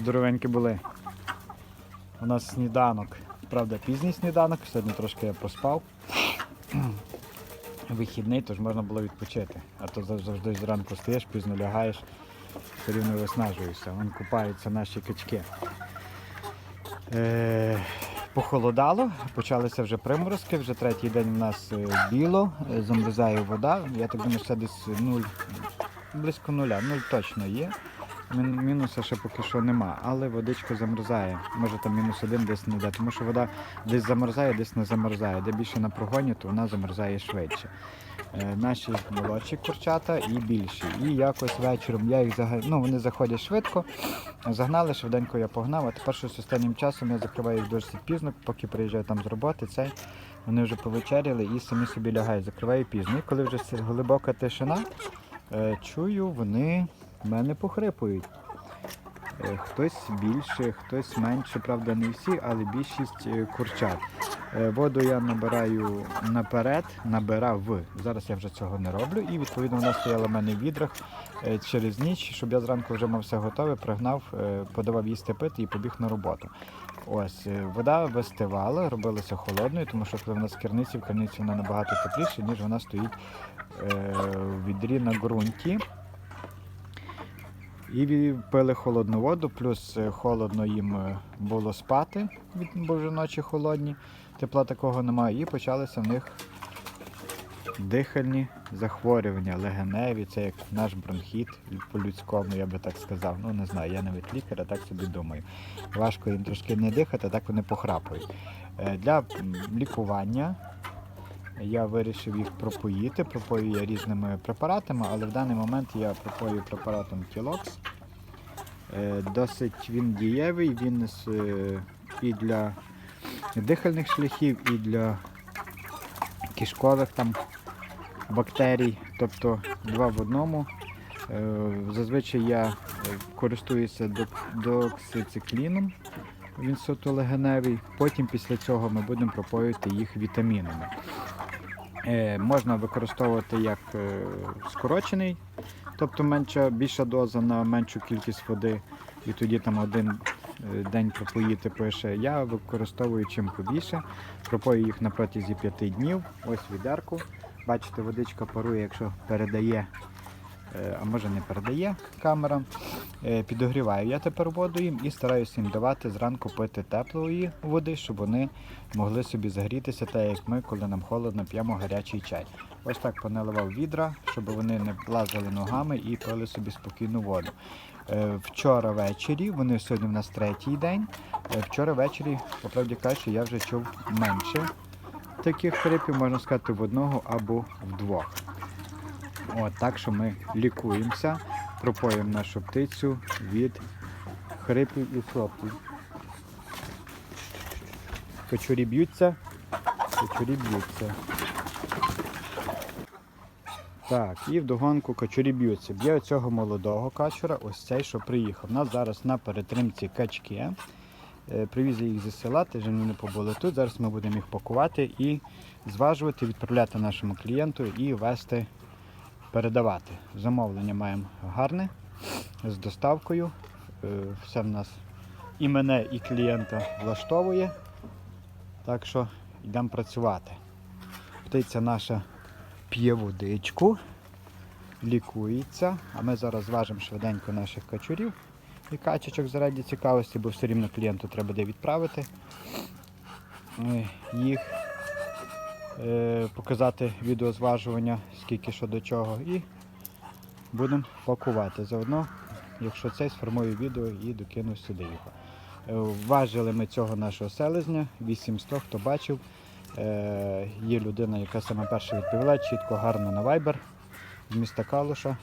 Здоровенькі були. У нас сніданок. Правда, пізній сніданок. Сьогодні трошки я проспав. Вихідний, тож можна було відпочити. А то завжди зранку стаєш, пізно лягаєш, все рівно виснажуєшся. Вон купаються наші качки. Е, похолодало, почалися вже приморозки, вже третій день у нас е, біло, е, замерзає вода. Я так думаю, що десь нуль, близько нуля, нуль точно є. Мін- Мінуса ще поки що нема, але водичка замерзає. Може там мінус один десь не йде, тому що вода десь замерзає, десь не замерзає. Де більше на прогоні, то вона замерзає швидше. Е, наші молодші курчата і більші. І якось вечором я їх зага... ну, вони заходять швидко, загнали, швиденько я погнав, а тепер щось останнім часом я закриваю їх досить пізно, поки приїжджаю там з роботи. Цей, вони вже повечеряли і самі собі лягають. Закриваю пізно. І коли вже глибока тишина, е, чую, вони в мене похрипують. Е, Хтось більше, хтось менше, правда, не всі, але більшість е, курчат. Е, Воду я набираю наперед, набирав. Зараз я вже цього не роблю. І відповідно вона стояла в мене в відрах через ніч, щоб я зранку вже мав все готове, пригнав, подавав їсти пити і побіг на роботу. Ось вода вистивала, робилася холодною, тому що коли вона з керниці, в керниці вона набагато тепліше, ніж вона стоїть в відрі на ґрунті. І пили холодну воду, плюс е, холодно їм е, було спати, бо вже ночі холодні, тепла такого немає. І почалися в них дихальні захворювання, легеневі, це як наш бронхіт по-людському, я би так сказав. Ну не знаю, я навіть лікар, а так собі думаю. Важко їм трошки не дихати, так вони похрапують. Е, Для лікування я вирішив їх пропоїти. Пропою я різними препаратами, але в даний момент я пропою препаратом Кілокс. Е, Досить він дієвий, він е, і для дихальних шляхів, і для кишкових там бактерій, тобто два в одному. Е, Зазвичай я користуюся док- доксицикліном, він сотолегеневий. Потім після цього ми будемо пропоювати їх вітамінами. Е, можна використовувати як е, скорочений, тобто менша, більша доза на меншу кількість води, і тоді там один е, день пропоїти пише. Я використовую чим побільше, пропою їх на протязі 5 днів. Ось відерку. Бачите, водичка парує, якщо передає, а може не передає камера. Е, Підогріваю я тепер воду їм і стараюся їм давати зранку пити теплої води, щоб вони могли собі загрітися, так як ми, коли нам холодно, п'ємо гарячий чай. Ось так поналивав відра, щоб вони не лазили ногами і пили собі спокійну воду. Е, Вчора ввечері, вони сьогодні в нас третій день. е, Вчора ввечері, по правді кажучи, я вже чув менше таких хрипів, можна сказати, в одного або вдвох. От, так що ми лікуємося, пропоїмо нашу птицю від хрипів і хлопців. Кочурі б'ються, кочурі б'ються. Так, і вдогонку качурі б'ються. Б'є оцього молодого качура, ось цей, що приїхав. У нас зараз на перетримці качки. Е, Привіз їх зі села, теж вони побули тут. Зараз ми будемо їх пакувати і зважувати, відправляти нашому клієнту і вести, передавати. Замовлення маємо гарне з доставкою. Е, Все в нас і мене, і клієнта влаштовує. Так що йдемо працювати. Птиця наша п'є водичку, лікується, а ми зараз зважимо швиденько наших качурів і качечок заради цікавості, бо все рівно клієнту треба де відправити. Е, Їх показати відеозважування, скільки що до чого, і будемо пакувати. Заодно, якщо цей сформую відео і докину сюди його. Е, Важили ми цього нашого селезня, 800, хто бачив. Е, Є людина, яка саме перша відповіла, чітко, гарно на Viber з міста Калуша.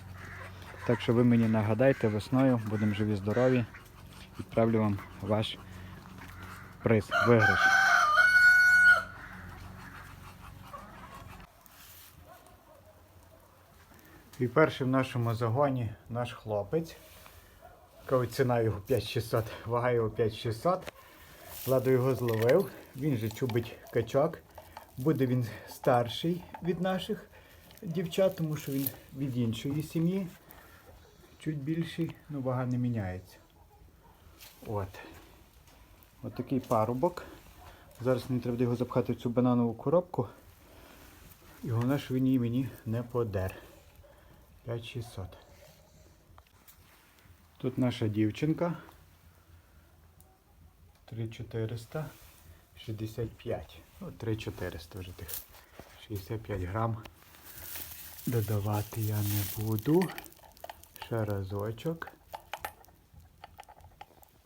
Так що ви мені нагадайте весною, будемо живі, здорові. Відправлю вам ваш приз, виграш. І перший в нашому загоні наш хлопець. Така ціна його 5600, вага його 5600. Ладо його зловив. Він же чубить качок. Буде він старший від наших дівчат, тому що він від іншої сім'ї. Чуть більший, але вага не міняється. От. От такий парубок. Зараз мені треба його запхати в цю бананову коробку. І головне, що він її мені не подер. 5600. Тут наша дівчинка. 3400. 65. Ну, 3400 вже тих. 65 грам. Додавати я не буду. Ще разочок.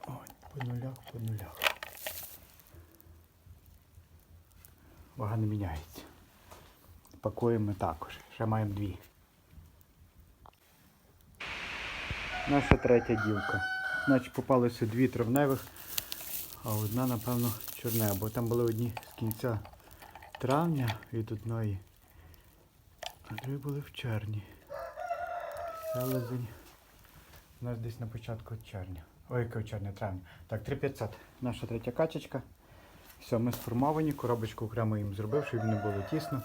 Ой, по нулях, по нулях. Вага не міняється. Пакуємо також. Ще маємо дві. Наша третя дівка. Значить попалося дві травневих, а одна, напевно, чорнева, бо там були одні з кінця травня від одної, а другі були в червні. Селезень. У нас десь на початку червня. Ой, яке червня, травня. Так, 3500. Наша третя качечка. Все, ми сформовані, коробочку окремо їм зробив, щоб не було тісно.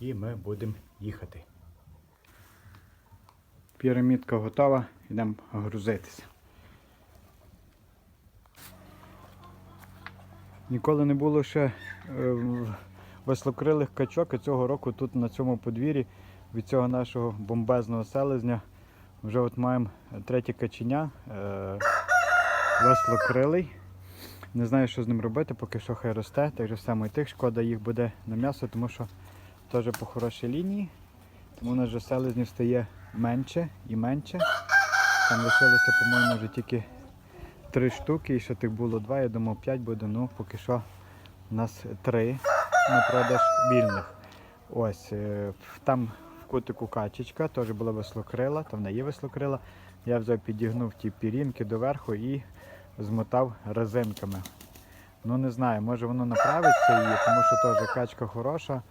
І ми будемо їхати. Пірамідка готова, йдемо грузитися. Ніколи не було ще е, веслокрилих качок, і цього року тут на цьому подвір'ї від цього нашого бомбезного селезня вже от маємо третє каченя. Е, веслокрилий. Не знаю, що з ним робити, поки що хай росте. Так же само і тих шкода їх буде на м'ясо, тому що теж по хорошій лінії. Тому у нас вже селезнів стає менше і менше. Там лишилося, по-моєму, вже тільки три штуки, і ще тих було два, я думав п'ять буде, ну поки що у нас три на продаж вільних. Ось, е, там в кутику качечка, теж була веслокрила, там вона є веслокрила. Я взяв, підігнув ті пірінки доверху і змотав резинками. Ну не знаю, може воно направиться її, тому що теж качка хороша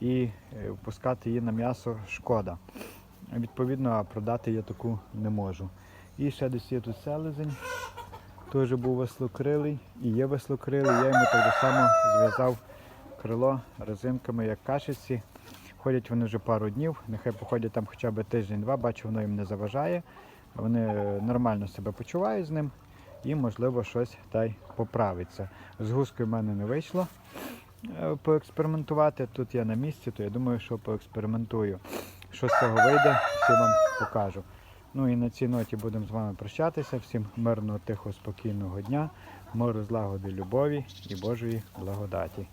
і е, впускати її на м'ясо шкода. Відповідно, продати я таку не можу. І ще десь є тут селезень, теж був веслокрилий і є веслокрилий. Я йому так само зв'язав крило резинками, як кашиці. Ходять вони вже пару днів, нехай походять там хоча б тиждень-два, бачу, воно їм не заважає. Вони е, нормально себе почувають з ним і, можливо, щось та й поправиться. З гускою в мене не вийшло е, поекспериментувати. Тут я на місці, то я думаю, що поекспериментую. Що з цього вийде, всі вам покажу. Ну і на цій ноті будемо з вами прощатися. Всім мирного, тихо, спокійного дня, миру, злагоди, любові і Божої благодаті.